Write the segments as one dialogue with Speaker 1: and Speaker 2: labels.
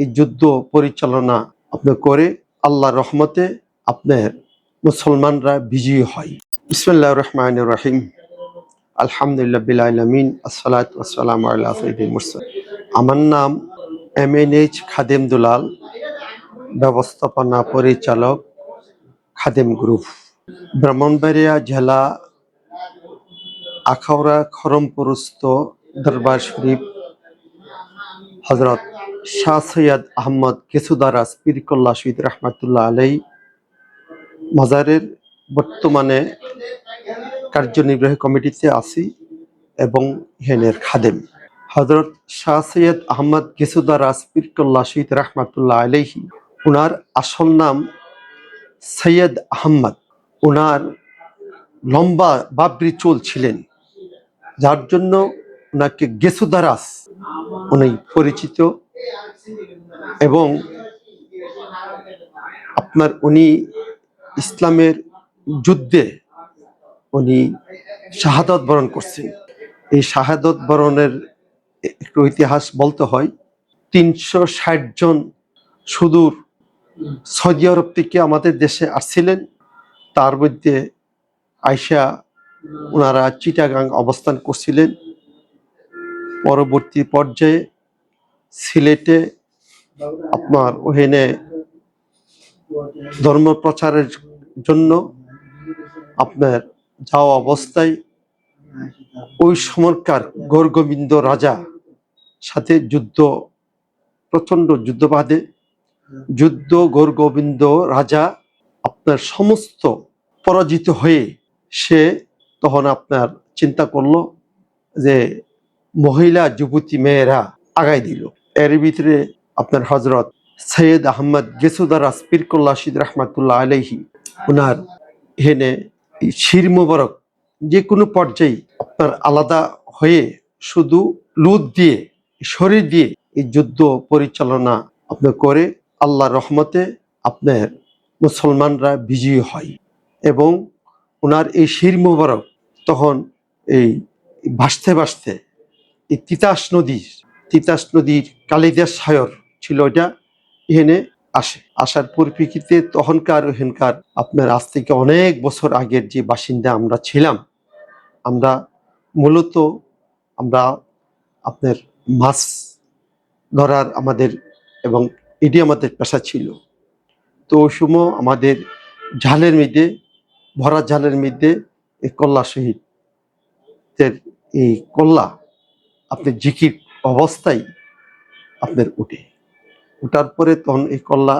Speaker 1: এই যুদ্ধ পরিচালনা আপনি করে আল্লাহ রহমতে আপনার মুসলমানরা বিজয়ী হয়। ইসমাল্লাহ রহমান রহিম। আলহামদুলিল্লাহ আসসালাত আসসালাম আমার নাম এম এন এইচ খাদেম দুলাল, ব্যবস্থাপনা পরিচালক খাদেম গ্রুপ। ব্রাহ্মণবাড়িয়া জেলা আখাউড়া খরমপুরস্থ দরবার শরীফ হজরত শাহ সৈয়দ আহমদ কেসুদারাস পীরকল্লা শহীদ রহমাতুল্লাহ আলাই মাজারের বর্তমানে কার্যনির্বাহী কমিটিতে আছি এবং হেনের খাদেম। হজরত শাহ সৈয়দ আহমদ গেসুদারাস পীরকল্লা শহীদ রহমাতুল্লাহ আলাইহি ওনার আসল নাম সৈয়দ আহমদ। ওনার লম্বা বাবরি চুল ছিলেন, যার জন্য ওনাকে গেসুদারাস উনি পরিচিত এবং আপনার উনি ইসলামের যুদ্ধে উনি শাহাদত বরণ করছেন। এই শাহাদত বরণের একটু ইতিহাস বলতে হয়, তিনশো ষাট জন সুদূর সৌদি আরব থেকে আমাদের দেশে আসছিলেন। তার মধ্যে আয়সা ওনারা চিটাগাং অবস্থান করছিলেন। পরবর্তী পর্যায়ে সিলেটে আপনার ওখানে ধর্ম প্রচারের জন্য আপনার যাওয়া অবস্থায় ওই সময়কার গৌরগোবিন্দ রাজা সাথে যুদ্ধ প্রচণ্ড যুদ্ধ বাঁধে। যুদ্ধ গৌরগোবিন্দ রাজা আপনার সমস্ত পরাজিত হয়ে সে তখন আপনার চিন্তা করল যে মহিলা, যুবতী, মেয়েরা আগাই দিল। এর ভিতরে আপনার হজরত সৈয়দ আহমদ গেসুদার আসপিরকুল্লা শীদ রহমাতুল্লাহ আলহি ওনার হেনে শির মুবারক যে কোনো পর্যায়ে আপনার আলাদা হয়ে শুধু লুদ দিয়ে, শরীর দিয়ে এই যুদ্ধ পরিচালনা আপনার করে আল্লাহ রহমতে আপনার মুসলমানরা বিজয়ী হয় এবং ওনার এই শির মুবারক তখন এই ভাসতে ভাসতে এই তিতাস নদী তিতাস নদীর কালিদাস সায়র ছিল এটা, এখানে আসে। আসার পরিপ্রেক্ষিতে তখনকার এখানকার আপনার আজ থেকে অনেক বছর আগের যে বাসিন্দা আমরা ছিলাম, আমরা মূলত আমরা আপনার মাছ ধরার আমাদের এবং এটি আমাদের পেশা ছিল। তো ওই সময় আমাদের ঝালের মধ্যে, ভরা ঝালের মধ্যে এই কল্লা শহীদের এই কল্লা আপনার জিকির অবস্থায় আপনার উঠে ওঠার পরে তখন এই কল্লা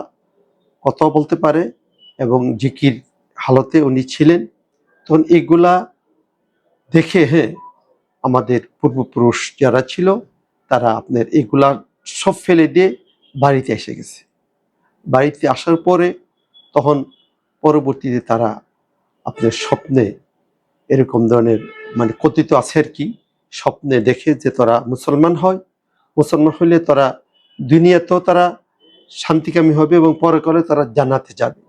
Speaker 1: কথা বলতে পারে এবং জিকির হালতে উনি ছিলেন। তখন এগুলা দেখে হ্যাঁ আমাদের পূর্বপুরুষ যারা ছিল, তারা আপনার এগুলা সব ফেলে দিয়ে বাড়িতে এসে গেছে। বাড়িতে আসার পরে তখন পরবর্তীতে তারা আপনার স্বপ্নে এরকম ধরনের মানে কথিত আছে আর কি, স্বপ্নে দেখে যে তারা মুসলমান হয়, মুসলমান হইলে তারা দুনিয়াতেও তারা শান্তিকামী হবে এবং পরে করে তারা জান্নাতে যাবে।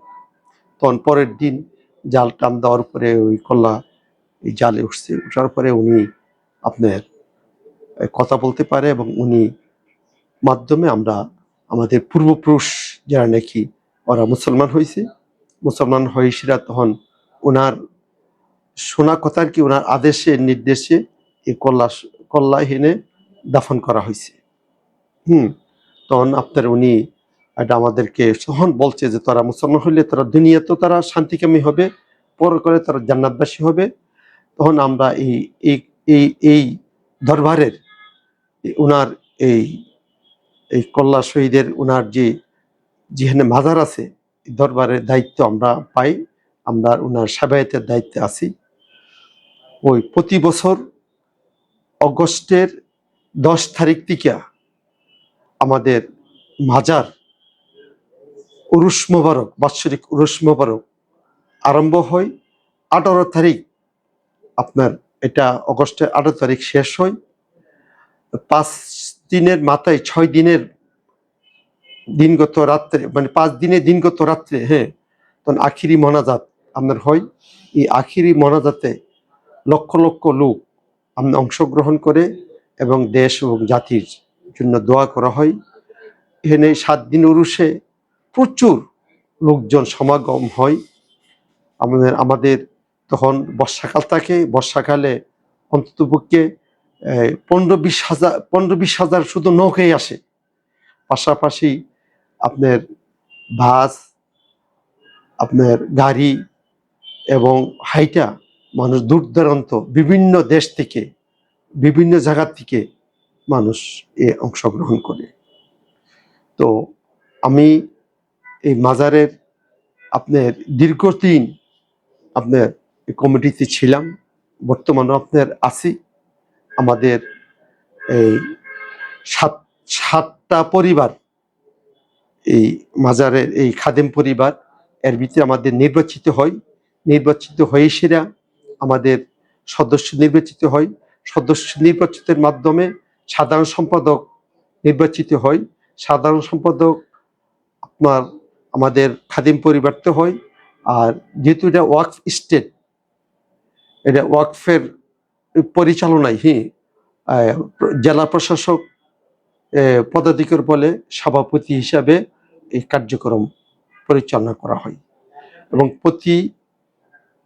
Speaker 1: তখন পরের দিন জাল টান দেওয়ার পরে ওই কল্লা এই জালে উঠছে। উঠার পরে উনি আপনার কথা বলতে পারে এবং উনি মাধ্যমে আমরা আমাদের পূর্বপুরুষ যারা নাকি ওরা মুসলমান হয়েছে মুসলমান হয়ে তখন ওনার শোনা কথার কি ওনার আদেশে, নির্দেশে এই কল্লা হেনে দাফন করা হয়েছে হুম। তখন আপনার উনি এটা আমাদেরকে তখন বলছে যে তারা মুসলমান হইলে তারা দুনিয়াতেও তারা শান্তিকামী হবে, পর করে তারা জান্নাতবাসী হবে। তখন আমরা এই এই এই দরবারের উনার এই এই কল্লা শহীদের উনার যে যেখানে মাজার আছে দরবারের দায়িত্ব আমরা পাই, আমরা উনার সেবায়তের দায়িত্বে আছি। ওই প্রতি বছর অগস্টের দশ তারিখ থেকে আমাদের মাজার উরুস মোবারক, বাৎসরিক উরুস মোবারক আরম্ভ হয় আঠারো তারিখ। আপনার এটা অগস্টের আঠারো তারিখ শেষ হয়। পাঁচ দিনের মাথায় ছয় দিনের দিনগত রাত্রে মানে পাঁচ দিনের দিনগত রাত্রে হ্যাঁ তখন আখিরি মনাজাত আপনার হয়। এই আখিরি মনাজাতে লক্ষ লক্ষ লোক আপনার অংশগ্রহণ করে এবং দেশ এবং জাতির জন্য দোয়া করা হয়। এখানে সাত দিন উরুষে প্রচুর লোকজন সমাগম হয়। আমাদের আমাদের তখন বর্ষাকাল থাকে, বর্ষাকালে অন্ততপক্ষে পনেরো বিশ হাজার, পনেরো বিশ হাজার শুধু নৌকাই আসে। পাশাপাশি আপনার বাস, আপনার গাড়ি এবং হাইটা মানুষ দূর দূরান্ত, বিভিন্ন দেশ থেকে, বিভিন্ন জায়গা থেকে মানুষ এ অংশগ্রহণ করে। তো আমি এই মাজারের আপনার দীর্ঘদিন আপনার কমিটিতে ছিলাম বর্তমানে আপনার আছি। আমাদের এই সাত, সাতটা পরিবার এই মাজারের এই খাদেম পরিবার, এর ভিতরে আমাদের নির্বাচিত হয়। নির্বাচিত হয়ে সেরা আমাদের সদস্য নির্বাচিত হয়। সদস্য নির্বাচিতের মাধ্যমে সাধারণ সম্পাদক নির্বাচিত হয়। সাধারণ সম্পাদক আপনার আমাদের খাদিম পরিবর্তে হয় আর যেহেতু এটা ওয়াকফ স্টেট, এটা ওয়াকফের পরিচালনায় হ্যাঁ জেলা প্রশাসক পদাধিকার বলে সভাপতি হিসাবে এই কার্যক্রম পরিচালনা করা হয়। এবং প্রতি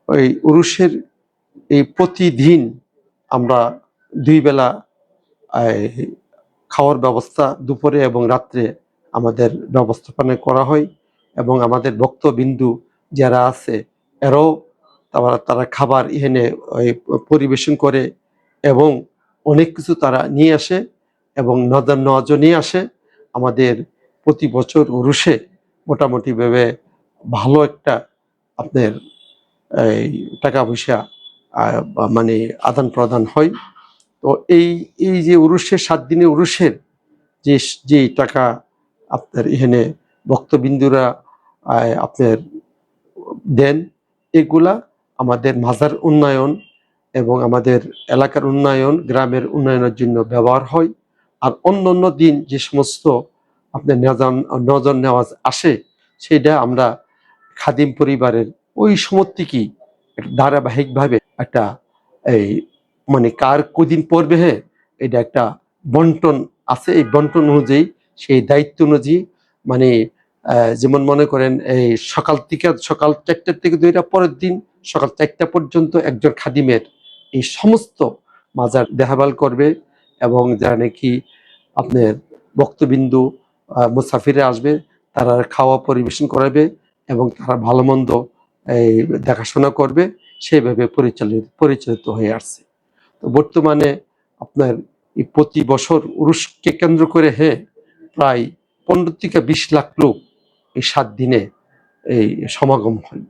Speaker 1: ওই উরুষের এই প্রতিদিন আমরা দুই বেলা খাওয়ার ব্যবস্থা দুপুরে এবং রাত্রে আমাদের ব্যবস্থাপনা করা হয় এবং আমাদের ভক্তবিন্দু যারা আছে, এরাও তারা তারা খাবার ওই পরিবেশন করে এবং অনেক কিছু তারা নিয়ে আসে এবং নজর নজর নিয়ে আসে। আমাদের প্রতি বছর উরুষে মোটামুটি ভাবে ভালো একটা আপনার টাকা পয়সা মানে আদান প্রদান হয়। তো এই এই যে উরুষের, সাত দিনে উরুষের যে যে টাকা আপনার এখানে ভক্তবিন্দুরা আপনার দেন, এগুলা আমাদের মাজার উন্নয়ন এবং আমাদের এলাকার উন্নয়ন, গ্রামের উন্নয়নের জন্য ব্যবহার হয়। আর অন্য অন্য দিন যে সমস্ত আপনার নজর নজর নেওয়া আসে, সেটা আমরা খাদিম পরিবারের ওই সময় থেকেই একটা ধারাবাহিকভাবে একটা এই মানে কার কদিন পড়বে হ্যাঁ এটা একটা বন্টন আছে। এই বন্টন অনুযায়ী, সেই দায়িত্ব অনুযায়ী মানে যেমন মনে করেন, এই সকাল থেকে, সকাল চারটার থেকে দুইটা পরের দিন, সকাল চারটা পর্যন্ত একজন খাদিমের এই সমস্ত মাজার দেখাভাল করবে এবং যারা নাকি আপনার বক্তবিন্দু মুসাফিরে আসবে, তারা খাওয়া পরিবেশন করাবে এবং তারা ভালো মন্দ, এই দেখাশোনা করবে, সেইভাবে পরিচালিত পরিচালিত হয়ে আসছে। বর্তমানে আপনার এই প্রতি বছর উরুষকে কেন্দ্র করে হ্যাঁ প্রায় পনেরো থেকে বিশ লাখ লোক এই সাত দিনে এই সমাগম হয়।